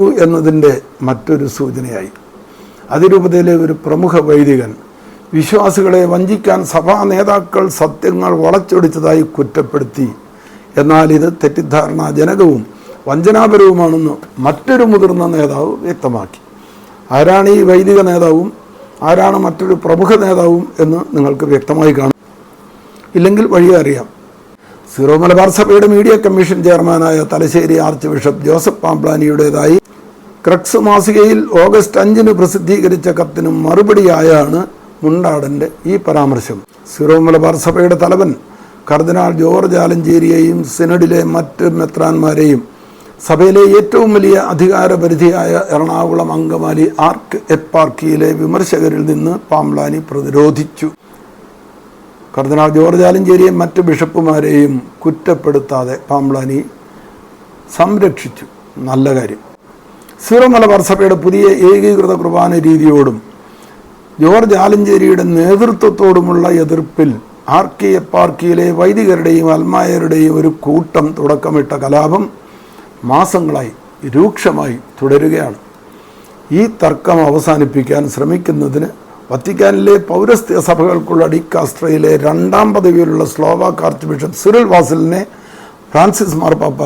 എന്നതിന്റെ മറ്റൊരു സൂചനയായി. അതിരൂപതയിലെ ഒരു പ്രമുഖ വൈദികൻ വിശ്വാസികളെ വഞ്ചിക്കാൻ സഭാ നേതാക്കൾ സത്യങ്ങൾ വളച്ചൊടിച്ചതായി കുറ്റപ്പെടുത്തി. എന്നാൽ ഇത് തെറ്റിദ്ധാരണാജനകവും വഞ്ചനാപരവുമാണെന്ന് മറ്റൊരു മുതിർന്ന നേതാവ് വ്യക്തമാക്കി. ആരാണ് ഈ വൈദിക നേതാവും? ആരാണ് മറ്റൊരു പ്രമുഖ നേതാവും എന്ന് നിങ്ങൾക്ക് വ്യക്തമായി കാണും. ഇല്ലെങ്കിൽ വഴി അറിയാം. സീറോ മലബാർ സഭയുടെ മീഡിയ കമ്മീഷൻ ചെയർമാനായ തലശ്ശേരി ആർച്ച് ബിഷപ്പ് ജോസഫ് പാംപ്ലാനിയുടേതായി ക്രക്സ് മാസികയിൽ ഓഗസ്റ്റ് അഞ്ചിന് പ്രസിദ്ധീകരിച്ച കത്തിന് മറുപടിയായാണ് മുണ്ടാടന്റെ ഈ പരാമർശം. സിറോ മലബാർ സഭയുടെ തലവൻ കർദിനാൾ ജോർജ് ആലഞ്ചേരിയെയും സിനഡിലെ മറ്റ് മെത്രാന്മാരെയും സഭയിലെ ഏറ്റവും വലിയ അധികാരപരിധിയായ എറണാകുളം അങ്കമാലി ആർക്ക് എപ്പാർക്കിയിലെ വിമർശകരിൽ നിന്ന് പാംലാനി പ്രതിരോധിച്ചു. കർദിനാൾ ജോർജ് ആലഞ്ചേരിയെയും മറ്റ് ബിഷപ്പുമാരെയും കുറ്റപ്പെടുത്താതെ പാംലാനി സംരക്ഷിച്ചു. നല്ല കാര്യം. സീറോ മലബാർ സഭയുടെ പുതിയ ഏകീകൃത കുർബാന രീതിയോടും ജോർജ് ആലഞ്ചേരിയുടെ നേതൃത്വത്തോടുമുള്ള എതിർപ്പിൽ ആർ കെ എപ്പാർക്കിയിലെ വൈദികരുടെയും അൽമായരുടെയും ഒരു കൂട്ടം തുടക്കമിട്ട കലാപം മാസങ്ങളായി രൂക്ഷമായി തുടരുകയാണ്. ഈ തർക്കം അവസാനിപ്പിക്കാൻ ശ്രമിക്കുന്നതിന് വത്തിക്കാനിലെ പൗരസ്ത്യ സഭകൾക്കുള്ള ഡിക്കാസ്ട്രയിലെ രണ്ടാം പദവിയിലുള്ള സ്ലോവാക്ക് ആർച്ച് ബിഷപ്പ് സിറിൽ വാസലിനെ ഫ്രാൻസിസ് മാർപ്പാപ്പ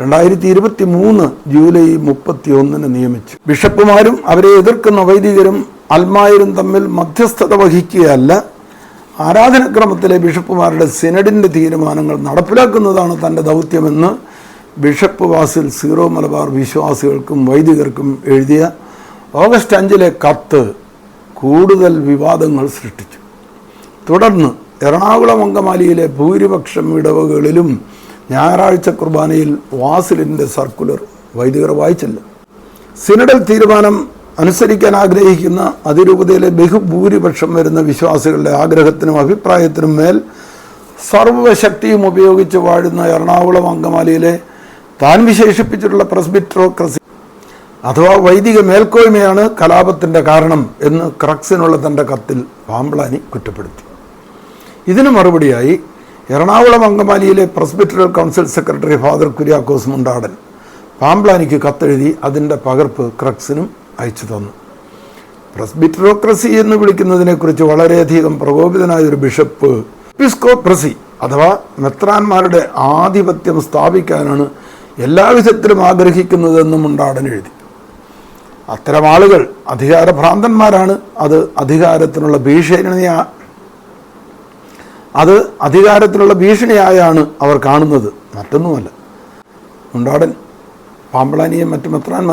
രണ്ടായിരത്തി ഇരുപത്തി മൂന്ന് ജൂലൈ മുപ്പത്തി ഒന്നിന് നിയമിച്ചു. ബിഷപ്പുമാരും അവരെ എതിർക്കുന്ന വൈദികരും അൽമായരും തമ്മിൽ മധ്യസ്ഥത വഹിക്കുകയല്ല. ആരാധനക്രമത്തിലെ ബിഷപ്പുമാരുടെ സിനഡിന്റെ തീരുമാനങ്ങൾ നടപ്പിലാക്കുന്നതാണ് തന്റെ ദൗത്യമെന്ന് ബിഷപ്പ് വാസിൽ സീറോ മലബാർ വിശ്വാസികൾക്കും വൈദികർക്കും എഴുതിയ ഓഗസ്റ്റ് അഞ്ചിലെ കത്ത് കൂടുതൽ വിവാദങ്ങൾ സൃഷ്ടിച്ചു. തുടർന്ന് എറണാകുളം അങ്കമാലിയിലെ ഭൂരിപക്ഷം ഇടവകളിലും ഞായറാഴ്ച കുർബാനയിൽ വാസിലിന്റെ സർക്കുലർ വൈദികർ വായിച്ചില്ല. സിനഡൽ തീരുമാനം അനുസരിക്കാൻ ആഗ്രഹിക്കുന്ന അതിരൂപതയിലെ ബഹുഭൂരിപക്ഷം വരുന്ന വിശ്വാസികളുടെ ആഗ്രഹത്തിനും അഭിപ്രായത്തിനും മേൽ സർവശക്തിയും ഉപയോഗിച്ച് വാഴുന്ന എറണാകുളം അങ്കമാലിയിലെ താൻ വിശേഷിപ്പിച്ചിട്ടുള്ള പ്രസ്ബിട്രോക്രസി അഥവാ വൈദിക മേൽക്കോയ്മയാണ് കലാപത്തിന്റെ കാരണം എന്ന് ക്രക്സിനുള്ള തന്റെ കത്തിൽ പാമ്പ്ളാനി കുറ്റപ്പെടുത്തി. ഇതിന് മറുപടിയായി Ernakulam അങ്കമാലിയിലെ presbyteral council secretary father Kuriakose Mundadan പാംപ്ലാനിക്ക് കത്തെഴുതി അതിന്റെ പകർപ്പ് ക്രക്സിനും അയച്ചു തന്നു. പ്രസ്ബിറ്ററോക്രസി എന്ന് വിളിക്കുന്നതിനെക്കുറിച്ച് വളരെയധികം പ്രകോപിതനായ ഒരു ബിഷപ്പ് പിസ്കോപ്രസി അഥവാ മെത്രാന്മാരുടെ ആധിപത്യം സ്ഥാപിക്കാനാണ് എല്ലാ വിധത്തിലും ആഗ്രഹിക്കുന്നതെന്നും ഉണ്ടാടൻ എഴുതി. അത്തരം ആളുകൾ അധികാരഭ്രാന്തന്മാരാണ്. അത് അധികാരത്തിനുള്ള ഭീഷണിയാ അത് അധികാരത്തിലുള്ള ഭീഷണിയായാണ് അവർ കാണുന്നത്. മറ്റൊന്നുമല്ല. മുണ്ടാടൻ പാമ്പളാനിയും മറ്റു മെത്രാന്മാർ